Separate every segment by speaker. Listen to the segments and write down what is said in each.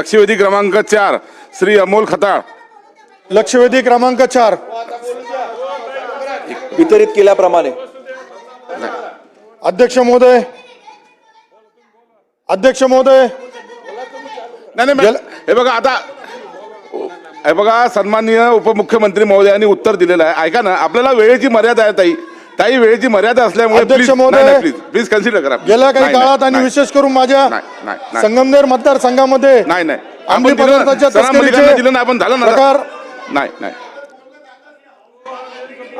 Speaker 1: लक्षवेधी क्रमांक चार श्री अमोल खताळ.
Speaker 2: लक्षवेधी क्रमांक चार.
Speaker 3: वितरित केल्याप्रमाणे.
Speaker 2: अध्यक्ष महोदय. अध्यक्ष महोदय.
Speaker 1: नाही नाही हे बघा आता हे बघा सन्माननीय उपमुख्यमंत्री महोदयांनी उत्तर दिलेलं आहे. ऐका ना आपल्याला वेळेची मर्यादा आहे ताई. ताई वेळेची मर्यादा असल्यामुळे
Speaker 2: अध्यक्ष महोदय,
Speaker 1: प्लीज प्लीज कन्सिडर करा.
Speaker 2: गेल्या काही काळात आणि. विशेष करून माझ्या. संगमनेर मतदारसंघामध्ये
Speaker 1: नाही नाही.
Speaker 2: अंमली पदार्थाच्या
Speaker 1: दिलं ना
Speaker 2: तस्करीचे
Speaker 1: आपण झालं ना नाही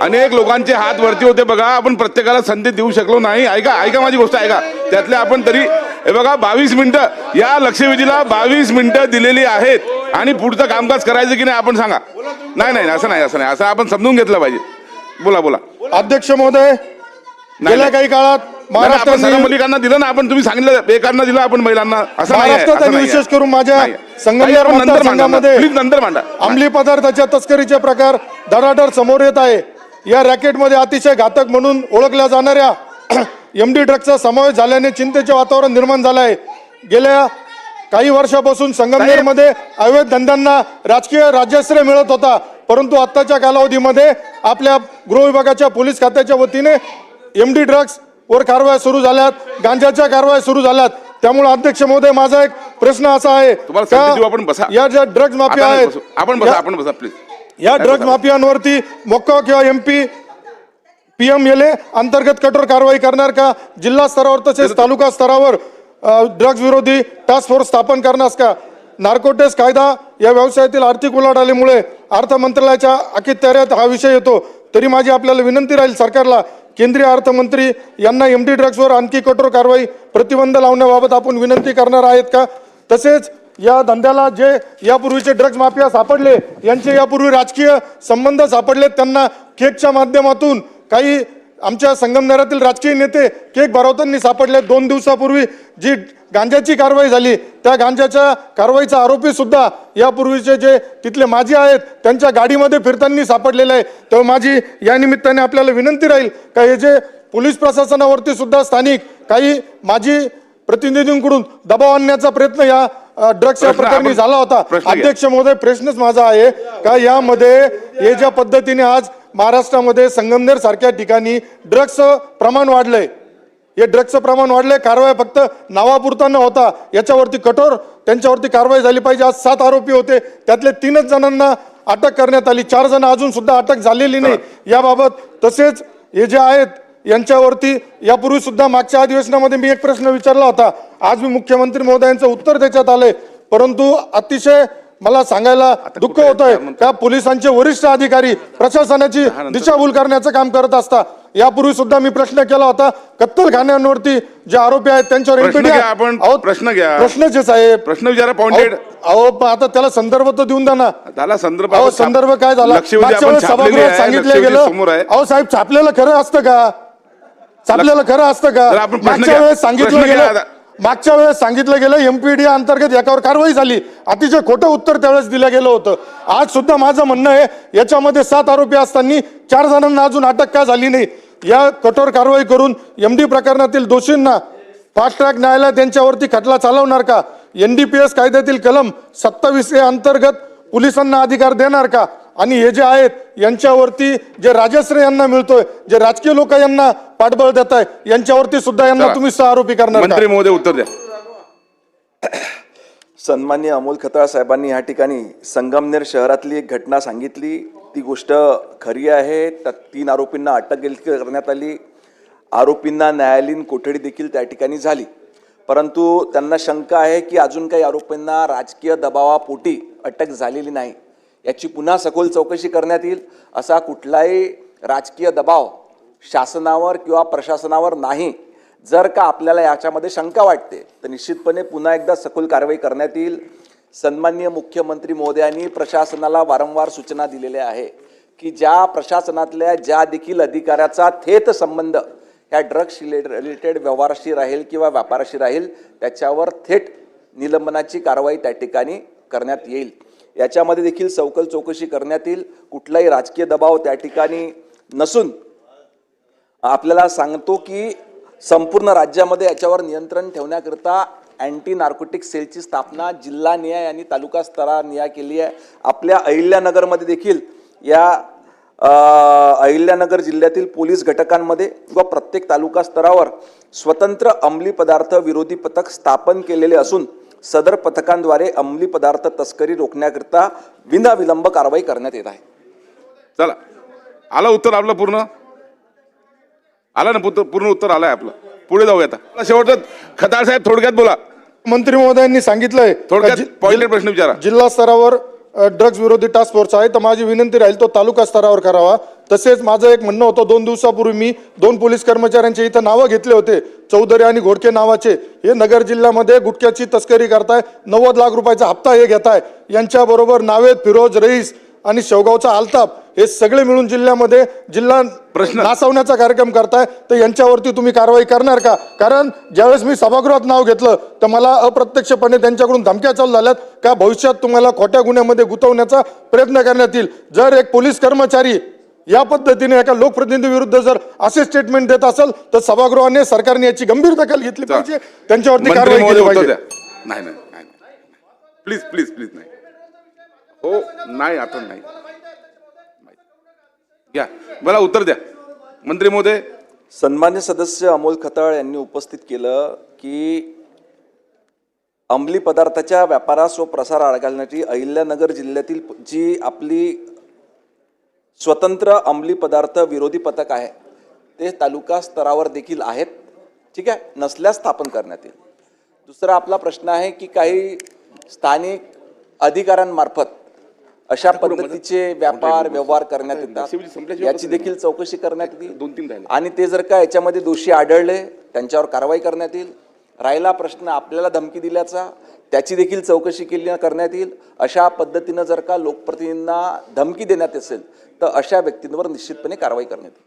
Speaker 1: अनेक लोकांचे हात वरती होते बघा आपण प्रत्येकाला संधी देऊ शकलो नाही. ऐका ऐका माझी गोष्ट ऐका. त्यातले आपण तरी हे बघा बावीस मिनिटं या लक्षवेधीला बावीस मिनिटं दिलेली आहेत. आणि पुढचं कामकाज करायचं की नाही आपण सांगा. नाही नाही असं नाही असं नाही. असं आपण समजून घेतलं पाहिजे. बोला बोला
Speaker 2: अध्यक्ष महोदय गेल्या. काही काळात
Speaker 1: मलिकांना दिलं ना आपण तुम्ही सांगितलं बेकारनं दिलं आपण महिलांना असं नाही आहे,
Speaker 2: महाराष्ट्रात
Speaker 1: असं
Speaker 2: आणि
Speaker 1: नाही आहे.
Speaker 2: विशेष करून माझ्या. संगमनेर
Speaker 1: आपण नंतर मांडा
Speaker 2: मतदारसंघामध्ये
Speaker 1: प्लीज नंतर मांडा
Speaker 2: अंमली पदार्थाच्या तस्करीचे प्रकार धडाधड समोर येत आहे या रॅकेटमध्ये अतिशय घातक म्हणून ओळखल्या जाणाऱ्या एम डी ड्रग्सचा समावेश झाल्याने चिंतेचे वातावरण निर्माण झालं आहे गेल्या काही वर्षापासून संगमनेरमध्ये अवैध धंद्यांना राजकीय राज्याश्रय मिळत होता परंतु आत्ताच्या कालावधीमध्ये आपल्या गृह विभागाच्या पोलीस खात्याच्या वतीने एम डी ड्रग्स वर कारवाया सुरू झाल्यात गांजाच्या कारवाया सुरू झाल्यात. त्यामुळे अध्यक्ष महोदय माझा एक प्रश्न असा आहे
Speaker 1: आपण? बसा.
Speaker 2: या ज्या ड्रग्ज माफिया आहेत.
Speaker 1: आपण बसा आपण बसा प्लीज
Speaker 2: या ड्रग्ज माफियांवरती मोक्का किंवा M P P M L A अंतर्गत कठोर कारवाई करणार का? जिल्हा स्तरावर तसेच तालुका स्तरावर ड्रग्ज विरोधी टास्क फोर्स स्थापन करण्यास का? नार्कोटेस कायदा या व्यवसायातील आर्थिक उलाढालीमुळे अर्थ मंत्रालयाच्या हा विषय येतो. तरी माझी आपल्याला विनंती राहील सरकारला केंद्रीय अर्थमंत्री यांना एम डी ड्रग्सवर आणखी कठोर कारवाई प्रतिबंध लावण्याबाबत आपण विनंती करणार आहेत का? तसेच या धंद्याला जे यापूर्वीचे ड्रग्ज माफिया सापडले यांचे यापूर्वी राजकीय संबंध सापडले त्यांना केकच्या माध्यमातून काही आमच्या संगमनेरातील राजकीय नेते केक भरवताना सापडले. दोन दिवसापूर्वी जी गांजाची कारवाई झाली त्या गांजाच्या कारवाईचा आरोपी सुद्धा यापूर्वीचे जे तिथले माजी आहेत त्यांच्या गाडीमध्ये फिरताना सापडलेले आहे. तर माझी या निमित्ताने आपल्याला विनंती राहील का हे जे पोलीस प्रशासनावरती सुद्धा स्थानिक काही माजी प्रतिनिधींकडून दबाव आणण्याचा प्रयत्न या ड्रग्सच्या
Speaker 1: प्रश्न
Speaker 2: प्रकरणी झाला होता. अध्यक्ष महोदय प्रश्नच माझा आहे का यामध्ये हे ज्या पद्धतीने आज महाराष्ट्रामध्ये संगमनेर सारख्या ठिकाणी ड्रग्सचं प्रमाण वाढलंय. हे ड्रग्सचं प्रमाण वाढलंय कारवाई फक्त नावापुरता न होता. याच्यावरती कठोर त्यांच्यावरती कारवाई झाली पाहिजे. आज सात आरोपी होते. त्यातले तीनच जणांना अटक करण्यात आली. चार जण अजून सुद्धा अटक झालेली नाही. याबाबत तसेच हे जे आहेत यांच्यावरती यापूर्वी सुद्धा मागच्या अधिवेशनामध्ये मी एक प्रश्न विचारला होता. आज मी मुख्यमंत्री महोदयांचं उत्तर त्याच्यात आलंय. परंतु अतिशय मला सांगायला दुःख होत आहे? का पोलिसांचे वरिष्ठ अधिकारी प्रशासनाची दिशाभूल करण्याचं काम करत असता. यापूर्वी सुद्धा मी प्रश्न केला होता कत्तलखान्यांवरती जे आरोपी आहेत त्यांच्यावर
Speaker 1: घ्या आपण, प्रश्न घ्या.
Speaker 2: प्रश्नच साहेब
Speaker 1: प्रश्न विचारा पॉइंटेड
Speaker 2: अहो आता त्याला संदर्भ तर देऊन द्या ना.
Speaker 1: झाला संदर्भ
Speaker 2: अहो संदर्भ काय झाला? सभागृहात सांगितलं गेलं.
Speaker 1: समोर आहे.
Speaker 2: अहो साहेब छापलेलं खरं असतं का? छापलेलं खरं असतं का? मागच्या. वेळेस सांगितलं गेलं. मागच्या वेळेस सांगितलं गेलं एमपीडी अंतर्गत याच्यावर कारवाई झाली. अतिशय खोटं उत्तर त्यावेळेस दिलं गेलं होतं. आज सुद्धा माझं म्हणणं आहे याच्यामध्ये सात आरोपी असताना चार जणांना अजून अटक का झाली नाही? या कठोर कारवाई करून एम डी प्रकरणातील दोषींना फास्ट ट्रॅक न्यायालयात त्यांच्यावरती खटला चालवणार का? एन डी पी एस कायद्यातील कलम सत्तावीस ए अंतर्गत पोलिसांना अधिकार देणार का? आणि हे जे आहेत यांच्यावरती जे राजश्रय यांना मिळतोय जे राजकीय लोक यांना पाठबळ देत आहे यांच्यावरती सुद्धा यांना. तुम्ही सह आरोपी करणार का?
Speaker 1: मंत्री महोदय उत्तर द्या.
Speaker 3: सन्मान्य अमोल खताळ साहेबांनी या ठिकाणी संगमनेर शहरातली एक घटना सांगितली. ती गोष्ट खरी आहे. त्या तीन आरोपींना अटक देखील करण्यात आली. आरोपींना न्यायालयीन कोठडी देखील त्या ठिकाणी झाली. परंतु त्यांना शंका आहे की अजून काही आरोपींना राजकीय दबावापोटी अटक झालेली नाही. याची पुन्हा सखोल चौकशी करण्यात येईल असा कुठलाही राजकीय दबाव शासनावर किंवा प्रशासनावर नाही. जर का आपल्याला याच्यामध्ये शंका वाटते तर निश्चितपणे पुन्हा एकदा सखोल कारवाई करण्यात येईल. सन्माननीय मुख्यमंत्री महोदयांनी प्रशासनाला वारंवार सूचना दिलेल्या आहे की ज्या प्रशासनातल्या ज्या देखील अधिकाऱ्याचा थेट संबंध ह्या ड्रग्स रिलेटेड व्यवहाराशी राहील किंवा व्यापाराशी राहील त्याच्यावर थेट निलंबनाची कारवाई त्या ठिकाणी करण्यात येईल. याच्यामध्ये देखील सवकल चौकशी करण्यात येईल. कुठलाही राजकीय दबाव त्या ठिकाणी नसून आपल्याला सांगतो की संपूर्ण राज्यामध्ये याच्यावर नियंत्रण ठेवण्याकरिता अँटी नार्कोटिक सेलची स्थापना जिल्हा न्याय आणि तालुका स्तरानिहाय केली आहे. आपल्या अहिल्यानगरमध्ये देखील या अहिल्यानगर जिल्ह्यातील पोलीस घटकांमध्ये व प्रत्येक तालुका स्तरावर स्वतंत्र अंमली पदार्थ विरोधी पथक स्थापन केलेले असून सदर पथकांद्वारे अंमली पदार्थ तस्करी रोखण्याकरिता विनाविलंब कारवाई करण्यात येत आहे.
Speaker 1: चला. आलं उत्तर आपलं पूर्ण? आलं ना पुत्र- पूर्ण उत्तर आलंय आपलं. पुढे जाऊया आता. शेवटचं खताळ साहेब थोडक्यात बोला.
Speaker 2: मंत्री महोदयांनी सांगितलंय
Speaker 1: थोडक्यात पॉइंटेड प्रश्न विचारा.
Speaker 2: जिल्हा स्तरावर ड्रग्ज विरोधी टास्क फोर्स आहे. तर माझी विनंती राहील तो तालुका स्तरावर करावा. तसेच माझं एक म्हणणं होतं दोन दिवसापूर्वी मी दोन पोलीस कर्मचाऱ्यांचे इथं नावं घेतले होते. चौधरी आणि घोडके नावाचे. हे नगर जिल्ह्यामध्ये गुटख्याची तस्करी करताय नव्वद लाख रुपयाचा हप्ता हे घेताय. यांच्याबरोबर नावेद फिरोज रईस आणि शेवगावचा आलताप हे सगळे मिळून जिल्ह्यामध्ये जिल्हा
Speaker 1: प्रश्न.
Speaker 2: नाचवण्याचा कार्यक्रम करताय तर यांच्यावरती तुम्ही कारवाई करणार का? कारण ज्यावेळेस मी सभागृहात नाव घेतलं तर मला अप्रत्यक्षपणे त्यांच्याकडून धमक्या चालू झाल्यात का भविष्यात तुम्हाला खोट्या गुन्ह्यामध्ये गुंतवण्याचा प्रयत्न करण्यात येईल. जर एक पोलीस कर्मचारी या पद्धतीने एका लोकप्रतिनिधी विरुद्ध जर असे स्टेटमेंट देत असेल तर सभागृहाने सरकारने याची गंभीर दखल घेतली पाहिजे. त्यांच्यावरती कारवाई केली पाहिजे.
Speaker 1: नाही नाही प्लीज प्लीज प्लीज नाही. हो नाही आता नाही. घ्या मला उत्तर द्या. मंत्री महोदय.
Speaker 3: सन्मान्य सदस्य अमोल खताळ यांनी उपस्थित केलं की अंमली पदार्थाच्या व्यापारास व प्रसार आड घालण्याची अहिल्यानगर जिल्ह्यातील जी आपली स्वतंत्र अंमली पदार्थ विरोधी पथक आहे ते तालुका स्तरावर देखील आहेत. ठीक आहे? नसल्यास स्थापन करण्यात येईल. दुसरा आपला प्रश्न आहे की काही स्थानिक अधिकाऱ्यांमार्फत अशा पद्धतीचे व्यापार व्यवहार करण्यात येतात. याची देखील चौकशी करण्यात येईल.
Speaker 1: दोन तीन
Speaker 3: आणि ते जर का याच्यामध्ये दोषी आढळले त्यांच्यावर कारवाई करण्यात येईल. राहिला प्रश्न आपल्याला धमकी दिल्याचा त्याची देखील चौकशी केली करण्यात येईल. अशा पद्धतीनं जर का लोकप्रतिनिधींना धमकी देण्यात असेल तर अशा व्यक्तींवर निश्चितपणे कारवाई करण्यात येईल.